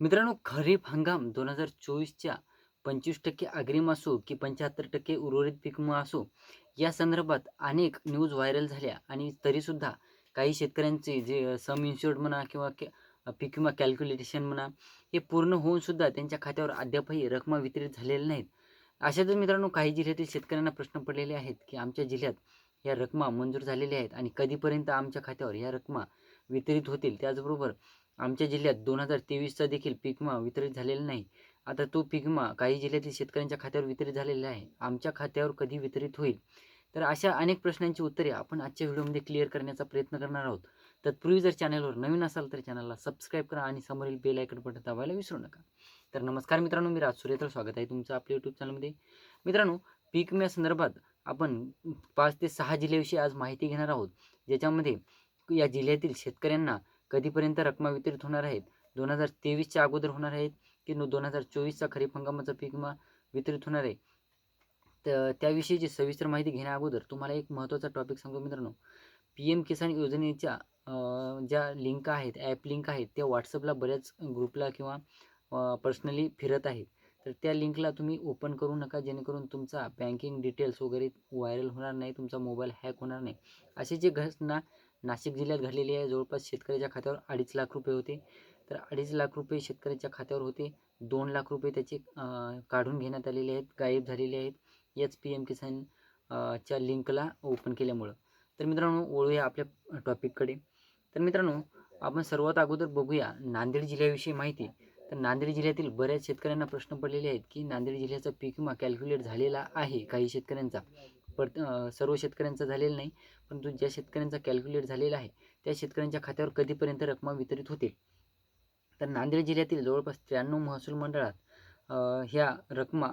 मित्रांनो खरीप हंगाम दोन हजार चोवीसच्या पंचवीस टक्के अग्रिम असो की पंच्याहत्तर टक्के उर्वरित पीक असो या संदर्भात अनेक न्यूज व्हायरल झाल्या आणि तरीसुद्धा काही शेतकऱ्यांचे जे सम इन्शुअर्ड म्हणा किंवा पीक विमा कॅल्क्युलेशन म्हणा हे पूर्ण होऊन सुद्धा त्यांच्या खात्यावर अद्यापही रकमा वितरित झालेल्या नाहीत. अशातच मित्रांनो काही जिल्ह्यातील शेतकऱ्यांना प्रश्न पडलेले आहेत की आमच्या जिल्ह्यात या रकमा मंजूर झालेल्या आहेत आणि कधीपर्यंत आमच्या खात्यावर या रकमा वितरित होतील? त्याचबरोबर आमच्या जिल्ह्यात दोन हजार तेवीसचा देखील पीक विमा वितरित झालेला नाही. आता तो पिकमा काही जिल्ह्यातील शेतकऱ्यांच्या खात्यावर वितरित झालेला आहे. आमच्या खात्यावर कधी वितरित होईल? तर अशा अनेक प्रश्नांची उत्तरे आपण आजच्या व्हिडिओमध्ये क्लिअर करण्याचा प्रयत्न करणार आहोत. तत्पूर्वी जर चॅनलवर नवीन असाल तर चॅनलला सबस्क्राईब करा आणि समोरील बेल आयकन बटन दाबायला विसरू नका. तर नमस्कार मित्रांनो मी राज सुरेत्र. स्वागत आहे तुमचं आपल्या यूट्यूब चॅनलमध्ये मित्रांनो पीक विम्यासंदर्भात आपण पाच ते सहा जिल्ह्याविषयी आज माहिती घेणार आहोत. ज्याच्यामध्ये या जिल्ह्यातील शेतकऱ्यांना कधीपर्यंत रकमा वितरित होणार आहेत? दोन हजार तेवीसच्या अगोदर होणार आहेत की दोन हजार चोवीसचा खरीप हंगामाचा पीक विमा वितरित होणार आहे? तर त्याविषयीची सविस्तर माहिती घेण्या अगोदर तुम्हाला एक महत्त्वाचा टॉपिक सांगतो मित्रांनो. पी एम किसान योजनेच्या ज्या लिंक आहेत ॲप लिंक आहेत त्या व्हॉट्सअपला बऱ्याच ग्रुपला किंवा पर्सनली फिरत आहेत. तर त्या लिंकला तुम्ही ओपन करू नका जेणेकरून तुमचा बँकिंग डिटेल्स वगैरे व्हायरल होणार नाही तुमचा मोबाईल हॅक होणार नाही. असे जे घटना नाशिक जिल्ह्यात घडलेली आहे. जवळपास शेतकऱ्याच्या खात्यावर अडीच लाख रुपये होते. तर अडीच लाख रुपये शेतकऱ्याच्या खात्यावर होते. दोन लाख रुपये त्याचे काढून घेण्यात आलेले आहेत. गायब झालेले आहेत. याच पी एम किसान च्या लिंकला ओपन केल्यामुळं. तर मित्रांनो वळूया आपल्या टॉपिककडे तर मित्रांनो आपण सर्वात अगोदर बघूया नांदेड जिल्ह्याविषयी माहिती. तर नांदेड जिल्ह्यातील बऱ्याच शेतकऱ्यांना प्रश्न पडलेले आहेत की नांदेड जिल्ह्याचा पीक विमा कॅल्क्युलेट झालेला आहे काही शेतकऱ्यांचा. पर सर्व शेतकऱ्यांचा झालेला नाही परंतु ज्या शेतकऱ्यांचा कॅल्क्युलेट झालेला आहे त्या शेतकऱ्यांच्या खात्यावर कधीपर्यंत रकमा वितरित होतील? तर नांदेड जिल्ह्यातील जवळपास त्र्याण्णव महसूल मंडळात ह्या रकमा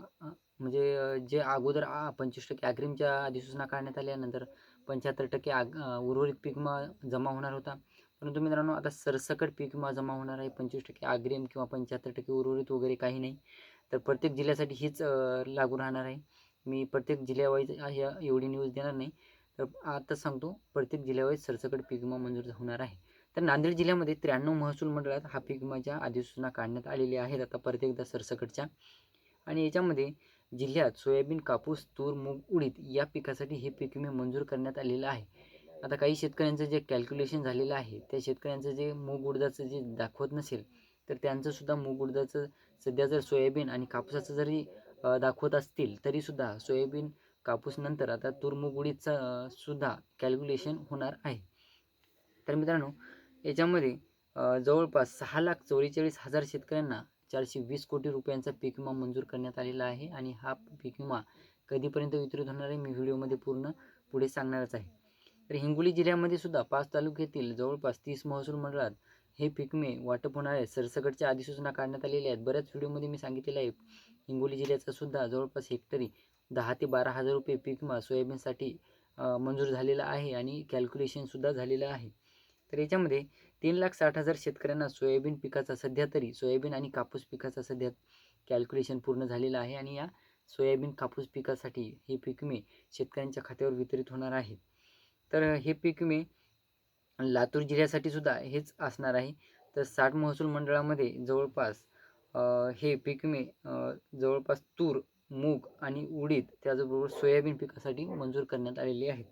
म्हणजे जे अगोदर पंचवीस टक्के अग्रिमच्या अधिसूचना काढण्यात आल्यानंतर पंच्याहत्तर टक्के आग उर्वरित पीक विमा जमा होणार होता. परंतु मित्रांनो आता सरसकट पीक विमा जमा होणार आहे पंचवीस टक्के अग्रिम किंवा पंच्याहत्तर टक्के उर्वरित वगैरे काही नाही. तर प्रत्येक जिल्ह्यासाठी हीच लागू राहणार आहे. मी प्रत्येक जिल्ह्यावाईज ह्या एवढी न्यूज देणार नाही. तर आता सांगतो प्रत्येक जिल्ह्यावाईज सरसकट पीक विमा मंजूर होणार आहे. तर नांदेड जिल्ह्यामध्ये त्र्याण्णव महसूल मंडळात हा पीक विमाच्या अधिसूचना काढण्यात आलेल्या आहेत आता प्रत्येकदा सरसकटच्या. आणि याच्यामध्ये जिल्ह्यात सोयाबीन कापूस तूर मूग उडीद या पिकासाठी हे पीक विमे मंजूर करण्यात आलेलं आहे. आता काही शेतकऱ्यांचं जे कॅल्क्युलेशन झालेलं आहे त्या शेतकऱ्यांचं जे मूग उडदाचं जे दाखवत नसेल तर त्यांचंसुद्धा मूग उडदाचं सध्या जर सोयाबीन आणि कापसाचं जरी दाखवत असतील तरीसुद्धा सोयाबीन कापूसनंतर आता तुरमुगुडीचं सुद्धा कॅल्क्युलेशन होणार आहे. तर मित्रांनो याच्यामध्ये जवळपास सहा लाख चौवेचाळीस हजार शेतकऱ्यांना चारशे वीस कोटी रुपयांचा पीक विमा मंजूर करण्यात आलेला आहे आणि हा पीक विमा कधीपर्यंत वितरित होणार आहे मी व्हिडिओमध्ये पूर्ण पुढे सांगणारच आहे. तर हिंगोली जिल्ह्यामध्ये सुद्धा पाच तालुक्यातील जवळपास तीस महसूल मंडळात हे पीक विमे वाटप होणार आहे. सरसकटच्या अधिसूचना काढण्यात आलेल्या आहेत. बऱ्याच व्हिडिओमध्ये मी सांगितलेलं आहे. हिंगोली जिल्ह्याचा सुद्धा जवळपास हेक्टरी दहा ते बारा हजार रुपये पीक विमा सोयाबीनसाठी मंजूर झालेला आहे आणि कॅल्क्युलेशनसुद्धा झालेलं आहे. तर याच्यामध्ये तीन लाख साठ हजार शेतकऱ्यांना सोयाबीन पिकाचा सध्या तरी सोयाबीन आणि कापूस पिकाचा सध्या कॅल्क्युलेशन पूर्ण झालेलं आहे आणि या सोयाबीन कापूस पिकासाठी हे पीक विमे शेतकऱ्यांच्या खात्यावर वितरित होणार आहे. तर हे पीक विमे लातूर जिल्ह्यासाठी सुद्धा हेच असणार आहे. तर साठ महसूल मंडळामध्ये जवळपास हे पीक विमे जवळपास तूर मूग आणि उडीद त्याचबरोबर सोयाबीन पिकासाठी मंजूर करण्यात आलेली आहेत.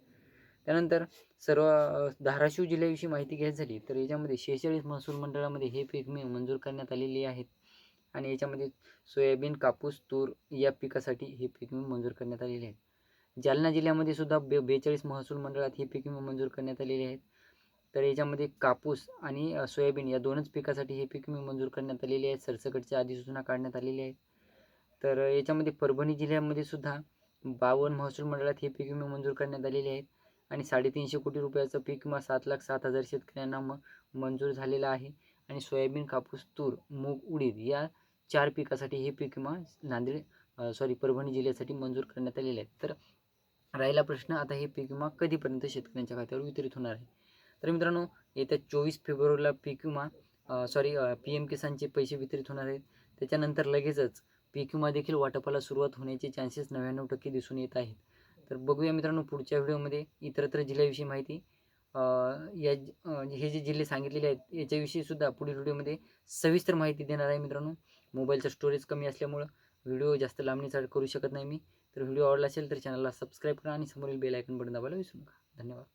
त्यानंतर सर्व धाराशिव जिल्ह्याविषयी माहिती घ्यायची झाली तर याच्यामध्ये शेहेचाळीस महसूल मंडळामध्ये हे पीक विमे मंजूर करण्यात आलेली आहेत. आणि याच्यामध्ये सोयाबीन कापूस तूर या पिकासाठी हे पीक विमे मंजूर करण्यात आलेले आहेत. जालना जिल्ह्यामध्ये सुद्धा बे बेचाळीस महसूल मंडळात हे पीक विमे मंजूर करण्यात आलेले आहेत. तर याच्यामध्ये कापूस आणि सोयाबीन या दोनच पिकासाठी हे पीक मी मंजूर करण्यात आलेले आहे सरसकटच्या अधिसूचना काढण्यात आलेली आहे तर याच्यामध्ये परभणी जिल्ह्यामध्ये सुद्धा बावन्न महसूल मंडळात हे पीक मी मंजूर करण्यात आलेले आहेत. आणि साडेतीनशे कोटी रुपयाचं पीक विमा सात लाख सात हजार शेतकऱ्यांना म मंजूर झालेला आहे. आणि सोयाबीन कापूस तूर मूग उडीद या चार पिकासाठी हे पीक विमा नांदेड सॉरी परभणी जिल्ह्यासाठी मंजूर करण्यात आलेले आहेत. तर राहिला प्रश्न आता हे पीक विमा कधीपर्यंत शेतकऱ्यांच्या खात्यावर वितरित होणार आहे? तर मित्रांनो येत्या चोवीस फेब्रुवारीला पी विमा सॉरी पी एम किसानचे पैसे वितरित होणार आहेत. त्याच्यानंतर लगेचच पी विमा देखील वाटपाला सुरुवात होण्याचे चान्सेस नव्याण्णव टक्के दिसून येत आहेत. तर बघूया मित्रांनो पुढच्या व्हिडिओमध्ये इतरत्र जिल्ह्याविषयी माहिती. या हे जे जिल्हे सांगितलेले आहेत याच्याविषयी सुद्धा पुढील व्हिडिओमध्ये सविस्तर माहिती देणार आहे मित्रांनो. मोबाईलचं स्टोरेज कमी असल्यामुळं व्हिडिओ जास्त लांबणीचा करू शकत नाही मी. तर व्हिडिओ आवडला असेल तर चॅनलला सबस्क्राईब करा आणि समोरील बेल आयकन बटन दाबायला विसरू नका. धन्यवाद.